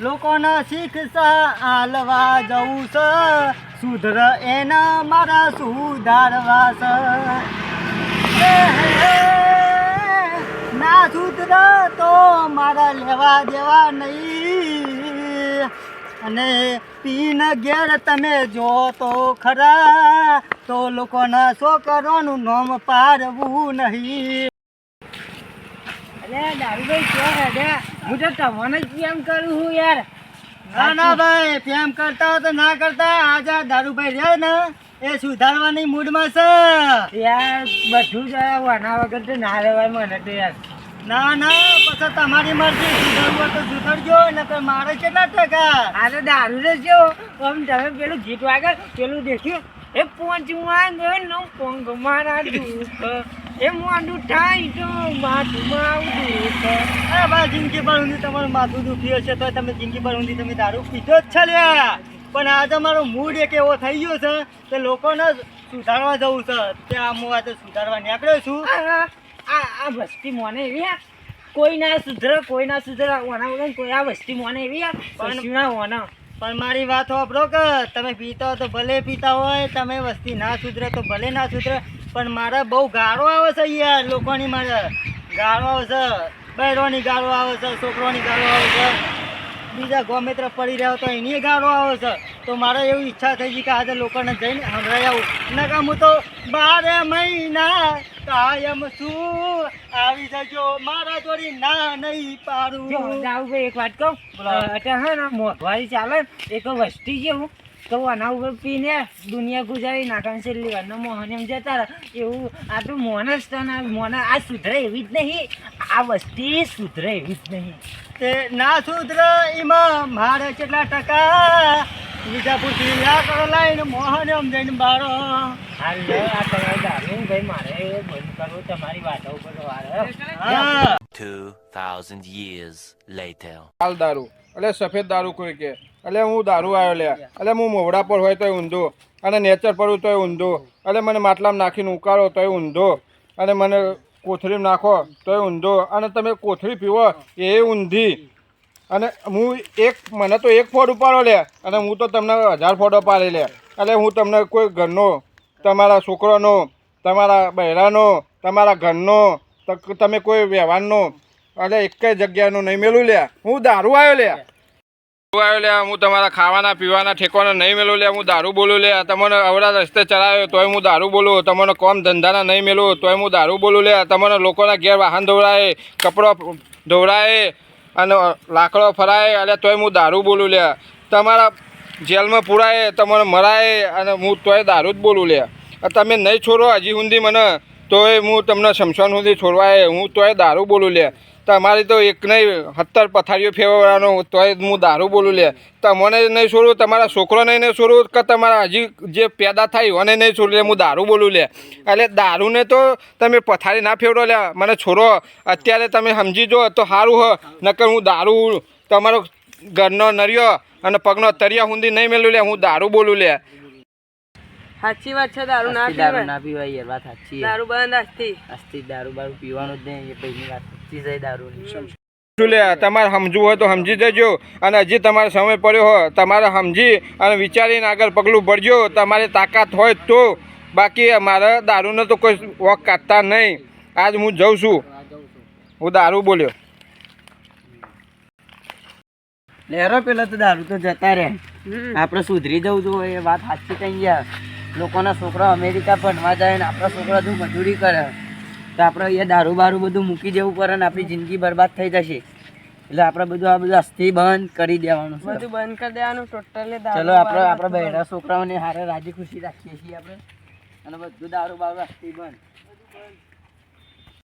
લોકોને શીખશા આલવા જવું છે સુધર એના મારા સુધારવા છે ના સુધર તો મારા લેવા દેવા નહીં. અને પીન ઘેર તમે જો તો ખરા તો લોકોના છોકરોનું નામ પાડવું નહીં. અરે દારૂભાઈ ક્યાં હેડ્યા હું તો તમને જ કેમ કરું છું યાર. ના ના ભાઈ પ્રેમ કરતા હોય તો ના કરતા. આજે દારૂભાઈ રહ્યા ને એ સુધારવાની મૂડમાં છે. યાર બધું જ વાના વગર તો ના રહેવાય મને તો યાર. ના ના પછી તમારી મરજી સુધારવું તો સુધરજો નકર મારે કેટલા ટકા? આ તો દારૂ જ છે આમ તમે પેલું ગીત વાગે પેલું દેખ્યું? એ પોંચમાં નો પોંગ મારા દુઃખ એ મોઢું થાય તો માથું આવડું અરે ભાઈ જિંદગી પર ઊંધી તમારું માથું દુખી હશે તો તમે જિંદગી પર ઊંધી તમે દારૂ પીધો જ છે લ્યા. પણ આજે મારો મૂડ એક એવો થઈ ગયો છે કે લોકોને સુધારવા જવું છે. ત્યાં હું આજે સુધારવા નીકળ્યો છું. આ આ આ વસ્તી મોને એવી કોઈ ના સુધરે કોઈ ના સુધરે ઓના વગર કોઈ આ વસ્તી મોને એવી પણ- ના ઓના. પણ મારી વાત સાંભળો કે તમે પીતા હો તો ભલે પીતા હોય તમે વસ્તી ના સુધરે તો ભલે ના સુધરે. પણ મારે બહુ ગાળો આવે છે યાર લોકોની મારે. ગાળો આવે છે બૈરોની ગાળો આવે છે છોકરોની ગાળો આવે છે. બીજા ગોમિત્ર પડી રહ્યો તો એની ગાળો આવે છે. તો મારે એવી ઈચ્છા થઈ ગઈ કે આજે લોકોને જઈને સંભળાઈ આવું. નકા હું તો બારે મહિના કાયમ છું. આવી જજો મારા જોડી ના નહીં પાડું. દાઉભાઈ એક વાત કહું. અત્યારે હે ને મોંઘવારી ચાલે એક વસ્તી જેવું તો આના ઉપર પીને દુનિયા ગુજારી નાખવાની છે લીવરનો મોહન એમ જતા રહે. એવું આ તો મોનસ તો મોન આ સુધરે એવી જ નહીં. આ વસ્તી સુધરે એવી જ નહીં. તે ના સુધરે એમાં મારે કેટલા ટકા? વિજાપુરથી લ્યા કરો લાઈને મોહન એમ જઈને બારો. હાલ આ તમારે દારૂ ભાઈ મારે બંધ કરવું તમારી વાતો ઉપર વારે હા. 2,000 years later. લાલ દારૂ. એટલે સફેદ દારૂ કોઈ કે. એટલે હું દારૂ આવ્યો લે. એટલે હું મોવડા પર હોય તોય ઊંધો. અને નેચર પર તોય ઊંધો. એટલે મને માટલામાં નાખીને ઉકાળો તોય ઊંધો. અને મને કોથળી નાખો તોય ઊંધો. અને તમે કોથળી પીવો એ ઊંધી. અને હું એક, મને તો એક ફોડ ઉપાડો લે. અને હું તો તમને હજાર ફોડો પાડી લે. એટલે હું તમને કોઈ ઘરનો, તમારા છોકરાનો, તમારા બહેરાનો, તમારા ઘરનો તમે કોઈ વ્યવહારનો એટલે એક જગ્યાનું નહીં મેલું લે. હું દારૂ આવ્યો લે. હું તમારા ખાવાના, પીવાના ઠેકવાના નહીં મેલું લે, હું દારૂ બોલું લે. તમને અવરા રસ્તે ચલાવ્યો તોય હું દારૂ બોલું. તમને કોમ ધંધાના નહીં મેલું, તોય હું દારૂ બોલું લે. તમને લોકોના ઘેર વાહન ધોવડાય કપડો ધોવડાય અને લાકડો ફરાય એટલે તોય હું દારૂ બોલું લે. તમારા જેલમાં પૂરાય, તમને મરાય અને હું તોય દારૂ જ બોલું લે. તમે નહીં છોડો, હજી સુધી મને તોય હું તમને શમશાન સુધી છોડવાય હું તોય દારૂ બોલું લે. તમારી તો એક નહીં સત્તર પથારીઓ ફેરવવાનો તોય હું દારૂ બોલું લે. તમને નહીં છોડું તમારા છોકરોને નહીં છોડું કે તમારા હજી જે પેદા થાય એને નહીં છોડું લે, હું દારૂ બોલું લે. એટલે દારૂને તો તમે પથારી ના ફેરવો લે. મને છોડો. અત્યારે તમે સમજી જો તો સારું હો. નકર હું દારૂ તમારો ઘરનો નર્યો અને પગનો તરિયા સુધી નહીં મેળવું લે, હું દારૂ બોલું લે. સાચી વાત છે દારૂ ના દારૂ ના પીવાય યાર વાત સાચી દારૂ બંધ આજથી આજથી દારૂ બારૂ પીવાનું જ નહીં એ પહેલી વાત સાચી જાય દારૂ શું લે તમારે સમજવું હોય તો સમજી જજો. અને હજી તમારે સમય પડ્યો હોય તમારે સમજી અને વિચારીને આગળ પગલું ભરજો. તમારે તાકાત હોય તો. બાકી અમારે દારૂનો તો કોઈ વોક કાઢતા નહીં. આજ હું જઉં છું. હું દારૂ બોલ્યો. લહેરો પેલા તો દારૂ તો જતા રહે. આપણે સુધરી જવું જોઈએ વાત સાચી થઈ ગયા લોકોના છોકરા અમેરિકા ભણવા જાય ને આપણા છોકરા શું મજૂરી કરે તો આપણે અહીંયા દારૂ બારું બધું મૂકી દેવું પડે ને આપણી જિંદગી બરબાદ થઈ જશે. એટલે આપણે બધું આ બધું અસ્થિ બંધ કરી દેવાનું બધું બંધ કરી દેવાનું ટોટલી ચલો આપણે આપણા બહેરા છોકરાઓને હારે રાજી ખુશી રાખીએ છીએ આપણે. અને બધું દારૂ બારું અસ્થિ બંધ.